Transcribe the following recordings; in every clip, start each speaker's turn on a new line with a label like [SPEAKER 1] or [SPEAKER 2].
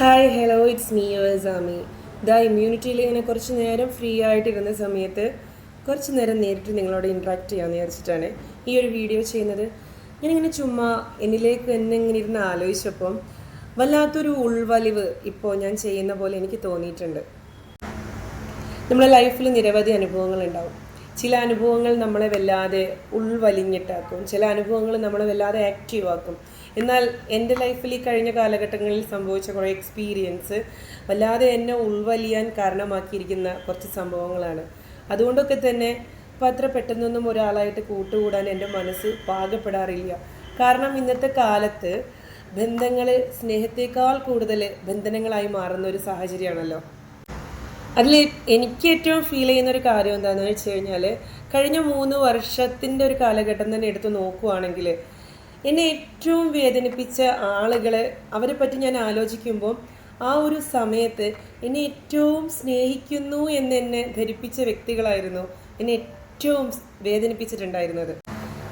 [SPEAKER 1] Hi hello it's me Ami the ഇമ്മ്യൂണിറ്റിയിൽ ഇങ്ങനെ കുറച്ച് നേരം ഫ്രീ ആയിട്ടിരുന്ന സമയത്ത് കുറച്ച് നേരം നേരിട്ട് നിങ്ങളോട് ഇൻട്രാക്ട് ചെയ്യാമെന്ന് വിചാരിച്ചിട്ടാണ് ഈ ഒരു വീഡിയോ ചെയ്യുന്നത്. ഞാനിങ്ങനെ ചുമ്മാ എന്നിലേക്ക് തന്നെ ഇങ്ങനെ ഇരുന്ന് ആലോചിച്ചപ്പം വല്ലാത്തൊരു ഉൾവലിവ് ഇപ്പോൾ ഞാൻ ചെയ്യുന്ന പോലെ എനിക്ക് തോന്നിയിട്ടുണ്ട്. നമ്മുടെ ലൈഫിൽ നിരവധി അനുഭവങ്ങൾ ഉണ്ടാവും ചില അനുഭവങ്ങൾ നമ്മളെ വല്ലാതെ ഉൾവലിഞ്ഞിട്ടാക്കും. ചില അനുഭവങ്ങൾ നമ്മളെ വല്ലാതെ ആക്റ്റീവ് ആക്കും. എന്നാൽ എന്റെ ലൈഫിൽ ഈ കഴിഞ്ഞ കാലഘട്ടങ്ങളിൽ സംഭവിച്ച കുറേ എക്സ്പീരിയൻസ് വല്ലാതെ എന്നെ ഉൾവലിയാൻ കാരണമാക്കിയിരിക്കുന്ന കുറച്ച് സംഭവങ്ങളാണ്. അതുകൊണ്ടൊക്കെ തന്നെ ഇപ്പം അത്ര പെട്ടെന്നൊന്നും ഒരാളായിട്ട് കൂട്ടുകൂടാൻ എന്റെ മനസ്സ് പാകപ്പെടാറില്ല. കാരണം ഇന്നത്തെ കാലത്ത് ബന്ധങ്ങൾ സ്നേഹത്തേക്കാൾ കൂടുതൽ ബന്ധനങ്ങളായി മാറുന്ന ഒരു സാഹചര്യമാണല്ലോ. അതിൽ എനിക്ക് ഏറ്റവും ഫീൽ ചെയ്യുന്ന ഒരു കാര്യം എന്താണെന്ന് വെച്ച് കഴിഞ്ഞാൽ കഴിഞ്ഞ മൂന്ന് വർഷത്തിന്റെ ഒരു കാലഘട്ടം തന്നെ എടുത്ത് നോക്കുവാണെങ്കിൽ എന്നെ ഏറ്റവും വേദനിപ്പിച്ച ആളുകളെ അവരെ പറ്റി ഞാൻ ആലോചിക്കുമ്പോൾ ആ ഒരു സമയത്ത് എന്നെ ഏറ്റവും സ്നേഹിക്കുന്നു എന്ന് എന്നെ ധരിപ്പിച്ച വ്യക്തികളായിരുന്നു എന്നെ ഏറ്റവും വേദനിപ്പിച്ചിട്ടുണ്ടായിരുന്നത്.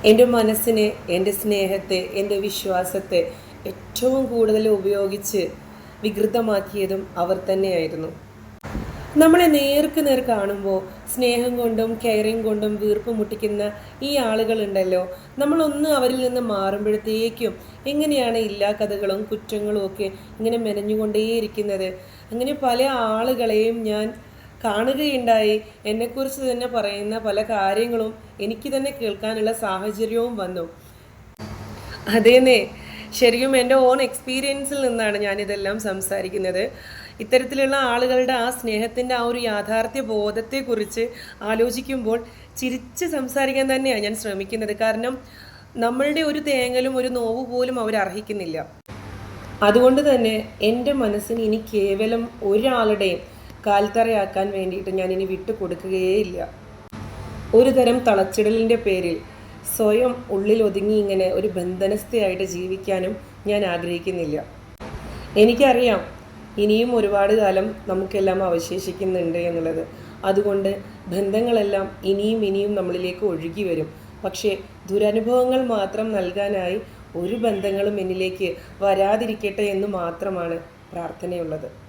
[SPEAKER 1] എന്റെ മനസ്സിനെ എന്റെ സ്നേഹത്തെ എന്റെ വിശ്വാസത്തെ ഏറ്റവും കൂടുതൽ ഉപയോഗിച്ച് വികൃതമാക്കിയതും അവർ തന്നെയായിരുന്നു. നമ്മളെ നേർക്ക് നേർ കാണുമ്പോൾ സ്നേഹം കൊണ്ടും കെയറിങ് കൊണ്ടും വീർപ്പ് മുട്ടിക്കുന്ന ഈ ആളുകളുണ്ടല്ലോ. നമ്മളൊന്ന് അവരിൽ നിന്ന് മാറുമ്പോഴത്തേക്കും എങ്ങനെയാണ് ഇല്ലാ കഥകളും കുറ്റങ്ങളും ഒക്കെ ഇങ്ങനെ മെനഞ്ഞുകൊണ്ടേയിരിക്കുന്നത്. അങ്ങനെ പല ആളുകളെയും ഞാൻ കാണുകയുണ്ടായി. എന്നെക്കുറിച്ച് തന്നെ പറയുന്ന പല കാര്യങ്ങളും എനിക്ക് തന്നെ കേൾക്കാനുള്ള സാഹചര്യവും വന്നു. അതേന്നേ ശരിക്കും എന്റെ ഓൺ എക്സ്പീരിയൻസിൽ നിന്നാണ് ഞാനിതെല്ലാം സംസാരിക്കുന്നത്. ഇത്തരത്തിലുള്ള ആളുകളുടെ ആ സ്നേഹത്തിന്റെ ആ ഒരു യാഥാർത്ഥ്യ ബോധത്തെക്കുറിച്ച് ആലോചിക്കുമ്പോൾ ചിരിച്ച് സംസാരിക്കാൻ തന്നെയാണ് ഞാൻ ശ്രമിക്കുന്നത്. കാരണം നമ്മളുടെ ഒരു തേങ്ങലും ഒരു നോവ് പോലും അവർ അർഹിക്കുന്നില്ല. അതുകൊണ്ട് തന്നെ എന്റെ മനസ്സിന് ഇനി കേവലം ഒരാളുടെയും കാൽത്തറയാക്കാൻ വേണ്ടിയിട്ട് ഞാൻ ഇനി വിട്ടു കൊടുക്കുകയേയില്ല ഒരു തരം തളച്ചിടലിന്റെ പേരിൽ സ്വയം ഉള്ളിൽ ഒതുങ്ങി ഇങ്ങനെ ഒരു ബന്ധനസ്ഥയായിട്ട് ജീവിക്കാനും ഞാൻ ആഗ്രഹിക്കുന്നില്ല. എനിക്കറിയാം ഇനിയും ഒരുപാട് കാലം നമുക്കെല്ലാം അവശേഷിക്കുന്നുണ്ട് എന്നുള്ളത്. അതുകൊണ്ട് ബന്ധങ്ങളെല്ലാം ഇനിയും ഇനിയും നമ്മളിലേക്ക് ഒഴുകി വരും. പക്ഷേ ദുരനുഭവങ്ങൾ മാത്രം നൽകാനായി ഒരു ബന്ധങ്ങളും എന്നിലേക്ക് വരാതിരിക്കട്ടെ എന്ന് മാത്രമാണ് പ്രാർത്ഥനയുള്ളത്.